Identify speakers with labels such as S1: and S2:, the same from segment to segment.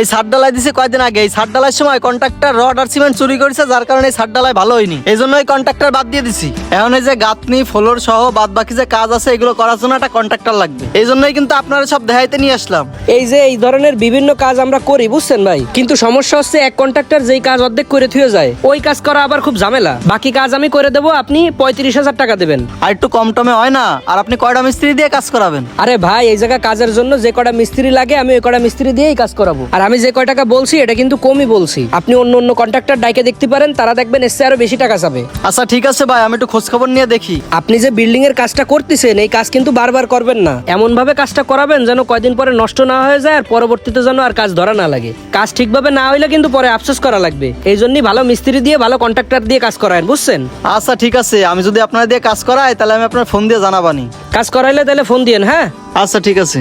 S1: এই সার ডালাই দিছে কয়দিন আগে। এই সার ডালার সময় কন্ট্রাক্টর রড আর সিমেন্ট চুরি করেছে যার কারণে এই সার ডালাই ভালো হয়নি। এই জন্য এই কন্ট্রাক্টর বাদ দিয়ে দিছি। এখন এই যে গাঁথনি ফ্লোর সহ বাদ বাকি যে কাজ আছে এগুলো করার জন্য একটা কন্ট্রাক্টর লাগবে। এই জন্যই কিন্তু আপনারা সব দেখাইতে নিয়ে আসলাম।
S2: এই যে এই ধরনের বিভিন্ন কাজ আমরা করি বুঝছেন ভাই? কিন্তু সমস্যা হচ্ছে এক কন্ট্রাক্টর যেই কাজ অর্ধেক করে থুয়ে যায় ওই কাজ করা আবার খুব ঝামেলা। বাকি কাজ আমি করে দেবো আপনি পঁয়ত্রিশ হাজার টাকা দেবেন।
S1: আর একটু কম টমে হয় না? আর আপনি কয়টা মিস্ত্রি দিয়ে কাজ করাবেন?
S2: আরে ভাই এই জায়গা কাজের জন্য যে কটা মিস্ত্রি লাগে আমি ওই কটা মিস্ত্রি দিয়েই কাজ করাবো। আর আমি যে কয় টাকা বলছি এটা কিন্তু কমই বলছি। আপনি অন্য অন্য কন্ট্রাক্টর ডাইকে দেখতে পারেন তারা দেখবেন এসে আরও বেশি টাকা চাবে।
S1: আচ্ছা ঠিক আছে ভাই আমি একটু খোঁজ খবর নিয়ে দেখি।
S2: আপনি যে বিল্ডিং এর কাজটা করতেছেন এই কাজ কিন্তু বারবার করবেন না। এমন ভাবে কাজটা করাবেন যেন কয়দিন পরে নষ্ট না হয়ে যায় আর পরবর্তীতে যেন আর কাজ ধরা না লাগে। কাজ ঠিকভাবে না হইলে কিন্তু পরে আফসোস করা লাগবে। এই জন্যই ভালো মিস্ত্রি দিয়ে ভালো কন্ট্রাক্টর দিয়ে কাজ করায়েন বুঝছেন?
S1: আচ্ছা ঠিক আছে আমি যদি আপনার দিয়ে কাজ করাই তাহলে আমি আপনার ফোন দিয়ে জানাবানি।
S2: কাজ করাইলে তাহলে ফোন দিয়েন হ্যাঁ?
S1: আচ্ছা ঠিক আছে।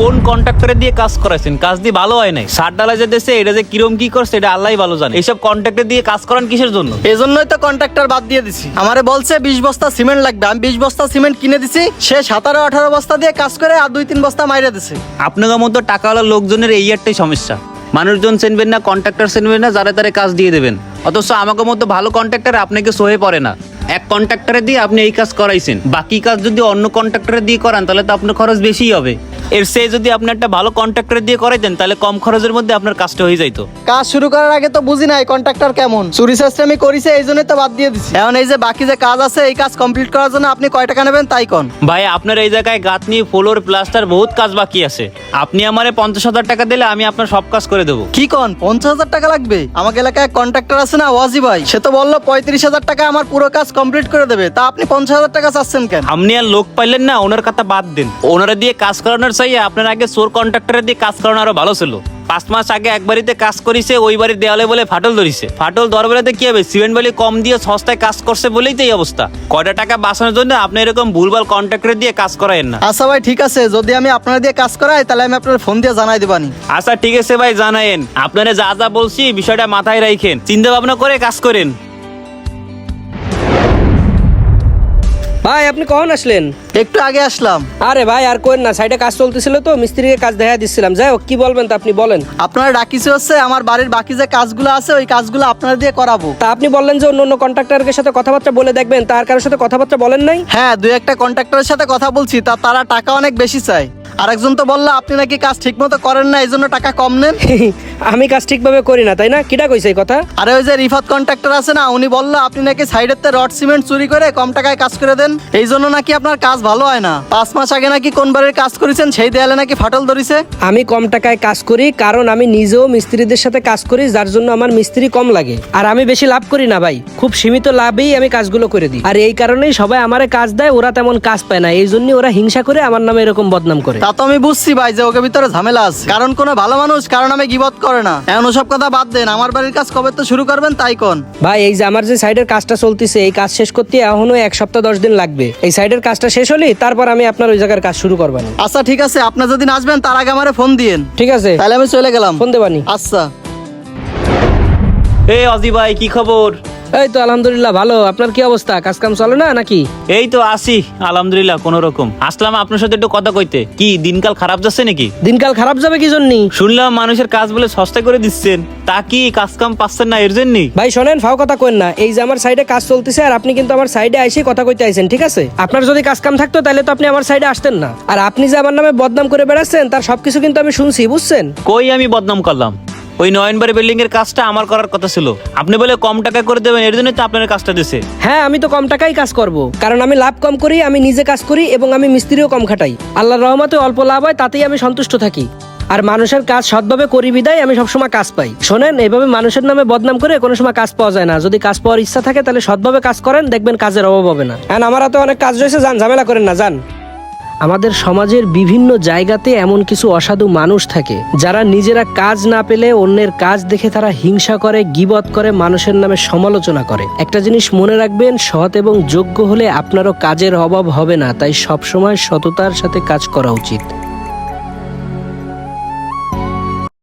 S3: কোন কন্ট্রাক্টরে দিয়ে কাজ করাইছেন? কাজ দিয়ে ভালো হয় নাই? সার ডালা যে দেশে এটা যে কিরম কি করছে এটা আল্লাহ ভালো জানে। এইসব কন্ট্রাক্টর দিয়ে কাজ করান কিসের জন্য?
S1: এই জন্যই তো কন্ট্রাক্টর বাদ দিয়ে দিছি। আমারে বলছে বিশ বস্তা সিমেন্ট লাগবে। আমি বিশ বস্তা সিমেন্ট কিনে দিছি সে সতেরো আঠারো বস্তা দিয়ে কাজ করে আর দুই তিন বস্তা মাইরে দিছে।
S3: আপনাদের মতো টাকাওয়ালা লোকজনের এই একটাই সমস্যা। মানুষজন চেনবেন না কন্ট্রাক্টর চেনবেন না যারা তারা কাজ দিয়ে দেবেন। অথচ আমাকে মতো ভালো কন্ট্রাক্টর আপনাকে সহে পড়ে না। এক কন্ট্রাক্টরে দিয়ে আপনি এই কাজ করাইছেন। বাকি কাজ যদি অন্য কন্ট্রাক্টরে দিয়ে করান তাহলে তো আপনার খরচ বেশিই হবে। এর সে যদি আপনি একটা ভালো কন্ট্রাক্টরে দিয়ে করাইতেন তাহলে কম খরচের মধ্যে আপনার কাজটা হয়ে যাইতো।
S1: কাজ শুরু করার আগে তো বুঝি নাই কন্ট্রাক্টর কেমন। চুরি সিস্টেমই করিছে এই জন্যই তো বাদ দিয়ে দিছি। এখন এই যে বাকি যে কাজ আছে এই কাজ কমপ্লিট করার জন্য আপনি কয় টাকা নেবেন তাই কোন।
S3: ভাই আপনার এই জায়গায় গাঁথনি ফ্লোর প্লাস্টার বহুত কাজ বাকি আছে। আপনি আমারে পঞ্চাশ হাজার টাকা দিলে আমি আপনার সব কাজ করে দেবো।
S1: কি কোন পঞ্চাশ হাজার টাকা লাগবে? আমাকে এলাকায় কন্ট্রাক্টর আছে না ওয়াজি ভাই। সে তো বলল পঁয়ত্রিশ হাজার টাকা আমার পুরো কাজ কমপ্লিট করে দেবে। তা আপনি পঞ্চাশ হাজার টাকা চাচ্ছেন কেন?
S3: আপনি আর লোক পাইলেন না ওনার কথা বাদ দিন। ওনারা দিয়ে কাজ করানোর চাইয়ে আপনার আগে সোর কন্ট্রাক্টরে দিয়ে কাজ করানো আরও ভালো ছিল। পাঁচ মাস আগে এক বাড়িতে কাজ করিছে ওই বাড়ির দেওয়ালে বলে ফাটল ধরিছে। ফাটল ধর বেলাতে কি হবে? সিমেন্ট বালি কম দিয়ে সস্তায় কাজ করছে বলেই তো এই অবস্থা। কয়টা টাকা বাঁচানোর জন্য আপনি এরকম ভুলভাল কন্ট্রাক্টরে দিয়ে কাজ করায়েন না।
S1: আচ্ছা ভাই ঠিক আছে। যদি আমি আপনার দিয়ে কাজ করাই তাহলে আমি আপনার ফোন দিয়ে জানাই দিবানি।
S3: আচ্ছা ঠিক আছে ভাই জানায়েন। আপনারা যা যা বলছি বিষয়টা মাথায় রাখেন চিন্তা ভাবনা করে কাজ করেন।
S2: ভাই আপনি কখন আসলেন?
S1: একটু আগে আসলাম।
S2: আরে ভাই আর কোয়েন না সাইডে কাজ চলতেছিল তো মিস্ত্রিকে কাজ দেখা দিচ্ছিলাম যাই হোক কি বলবেন তা আপনি বলেন।
S1: আপনারা ডাকিছে হচ্ছে আমার বাড়ির বাকি যে কাজগুলো আছে ওই কাজগুলো আপনার দিয়ে করাবো।
S2: তা আপনি বললেন যে অন্য অন্য কন্ট্রাক্টরের সাথে কথাবার্তা বলে দেখবেন তার কারোর সাথে কথাবার্তা বলেন নাই?
S1: হ্যাঁ দুই একটা কন্ট্রাক্টরের সাথে কথা বলছি তা তারা টাকা অনেক বেশি চায়। আরেকজন তো বলল আপনি নাকি কাজ ঠিক মতো করেন না এই জন্য টাকা কম নেন?
S2: আমি কাজ ঠিকভাবে করি না তাই না? কিটা কইছে এই কথা?
S1: আরে ওই যে রিফাত কন্ট্রাক্টর আছে না উনি বলল আপনি নাকি সাইডের তে রড সিমেন্ট চুরি করে কম টাকায় কাজ করে দেন। এই জন্য নাকি আপনার কাজ ভালো হয় না। পাঁচ মাস আগে নাকি কোন বাড়ির কাজ করেছেন সেই দেয়ালে নাকি ফাটল ধরিছে?
S2: আমি কম টাকায় কাজ করি কারণ আমি নিজেও মিস্ত্রিদের সাথে কাজ করি যার জন্য আমার মিস্ত্রি কম লাগে। আর আমি বেশি লাভ করি না ভাই খুব সীমিত লাভেই আমি কাজগুলো করে দিই। আর এই কারণেই সবাই আমারে কাজ দেয় ওরা তেমন কাজ পায় না এই জন্য ওরা হিংসা করে আমার নামে এরকম বদনাম করে।
S1: তা তো আমি বুঝছি ভাই যে ওকে ভিতরে ঝামেলা আছে। কারণ কোনো ভালো মানুষ কারণ আমি গিবত করে না। এখন ওসব কথা বাদ দেন আমার বাড়ির কাজ কবে তো শুরু করবেন তাই কোন।
S2: ভাই এই যে আমার যে সাইডের কাজটা চলতেছে এই কাজ শেষ করতে এখনও এক সপ্তাহ দশ দিন লাগবে। এই সাইডের কাজটা শেষ হলে তারপর আমি আপনার ওই জায়গার কাজ শুরু করবেন
S1: আচ্ছা ঠিক আছে আপনার যদি আসবেন তার আগে আমারে ফোন দিয়েন।
S2: ঠিক আছে।
S1: তাহলে আমি চলে গেলাম।
S2: ফোন দেবানি।
S1: আচ্ছা।
S3: এই অজি ভাই কি খবর?
S2: এই তো আলহামদুলিল্লাহ ভালো। আপনার কি অবস্থা? কাজ কাম চলে না নাকি?
S3: এই তো আসি আলহামদুলিল্লাহ কোন রকম। আসলাম আপনার সাথে একটু কথা কইতে। কি দিনকাল খারাপ যাচ্ছে নাকি?
S2: দিনকাল খারাপ যাবে কি জন্যই
S3: শুনলাম মানুষের কাজ বলে সস্তা করে দিচ্ছেন। তা কি কাজ কাম পাচ্ছেন না এর জন্যই
S2: ভাই শোনেন ফাও কথা কইন না। এই যে আমার সাইডে কাজ চলতেছে আর আপনি কিন্তু আমার সাইডে এসে কথা কইতে আইছেন ঠিক আছে? আপনার যদি কাজ কাম থাকতো তাহলে তো আপনি আমার সাইডে আসতেন না। আর আপনি যে আমার নামে বদনাম করে বেড়াচ্ছেন তার সবকিছু কিন্তু আমি শুনছি বুঝছেন?
S3: কই আমি বদনাম করলাম? ওই নয়নবাড়ি বিল্ডিং এর কাজটা আমার করার কথা ছিল। আপনি বলে কম টাকা করে দেবেন এর জন্যই তো আপনার কাজটা দিছে।
S2: হ্যাঁ আমি তো কম টাকাই কাজ করব। কারণ আমি লাভ কম করি আমি নিজে কাজ করি এবং আমি মিস্ত্রিও কম খাটাই। আল্লাহর রহমতে অল্প লাভ হয় তাতেই আমি সন্তুষ্ট থাকি। আর মানুষের কাজ সৎভাবে করি বিদায় আমি সবসময় কাজ পাই। শোনেন এইভাবে মানুষের নামে বদনাম করে কোনো সময় কাজ পাওয়া যায় না। যদি কাজ পাওয়ার ইচ্ছা থাকে তাহলে সৎভাবে কাজ করেন দেখবেন কাজের অভাব হবে না। আর আমার হাতে অনেক কাজ রয়েছে যান ঝামেলা করেন না যান। আমাদের সমাজের বিভিন্ন জায়গাতে এমন কিছু অসাধু মানুষ থাকে, যারা নিজেরা কাজ না পেলে অন্যের কাজ দেখে তারা হিংসা করে, গিবত করে, মানুষের নামে সমালোচনা করে। একটা জিনিস মনে রাখবেন, সৎ এবং যোগ্য হলে আপনারও কাজের অভাব হবে না, তাই সবসময় সততার সাথে কাজ করা উচিত।